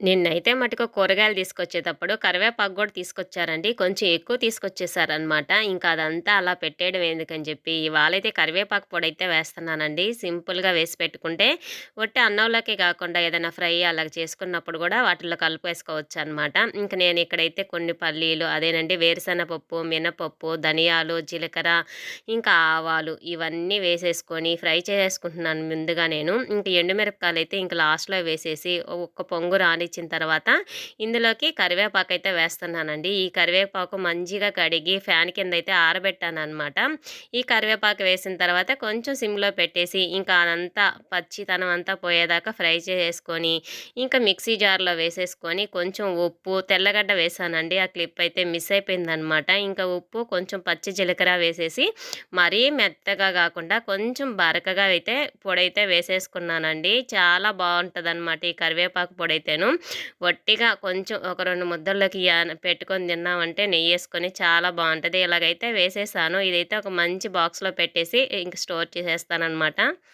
నిన్నైతే మటుకు కూరగాయలు తీసుకొచ్చేటప్పుడు కరివేపాకు కూడా తీసుకొచ్చారండి. కొంచెం ఎక్కువ తీసుకొచ్చేసారనమాట. ఇంకా అదంతా అలా పెట్టేయడం ఎందుకని చెప్పి, ఇవాళైతే కరివేపాకు పొడైతే వేస్తున్నానండి. సింపుల్‌గా వేసి పెట్టుకుంటే, ఒట్టి అన్నంలోకే కాకుండా ఏదైనా ఫ్రై అలా చేసుకున్నప్పుడు కూడా వాటిల్లో కలిపేసుకోవచ్చనమాట. ఇంక నేను ఇక్కడైతే కొన్ని పల్లీలు, అదేనండి వేరుశెనగపప్పు, మినపప్పు, ధనియాలు, జీలకర్ర, ఇంకా ఆవాలు ఇవన్నీ వేసేసుకొని ఫ్రై చేసేసుకుంటున్నాను ముందుగా నేను. ఇంకా ఎండుమిరపకాయలు అయితే ఇంకా లాస్ట్‌లో వేసేసి ఒక్క పొంగు రానిచ్చిన తర్వాత ఇందులోకి కరివేపాకు అయితే వేస్తున్నానండి. ఈ కరివేపాకు మంచిగా కడిగి ఫ్యాన్ కింద అయితే ఆరబెట్టాననమాట. ఈ కరివేపాకు వేసిన తర్వాత కొంచెం సిమ్‌లో పెట్టేసి ఇంకా అదంతా పచ్చితనం అంతా పోయేదాకా ఫ్రై చేసేసుకొని ఇంకా మిక్సీ జార్‌లో వేసేసుకొని కొంచెం ఉప్పు, తెల్లగడ్డ వేసానండి. ఆ క్లిప్ అయితే మిస్ అయిపోయిందనమాట. ఇంకా ఉప్పు, కొంచెం పచ్చి జీలకర్ర వేసేసి మరీ మెత్తగా కాకుండా కొంచెం బరకగా అయితే పొడైతే వేసేసుకున్నానండి. చాలా బాగుంటుంది అనమాట ఈ కరివేపాకు పొడైతేను. వట్టిగా కొంచెం ఒక రెండు ముద్దల్లోకి పెట్టుకొని తిన్నామంటే నెయ్యి వేసుకొని చాలా బాగుంటుంది ఇలాగైతే వేసేసాను. ఇదైతే ఒక మంచి బాక్స్‌లో పెట్టేసి ఇంక స్టోర్ చేసేస్తాననమాట.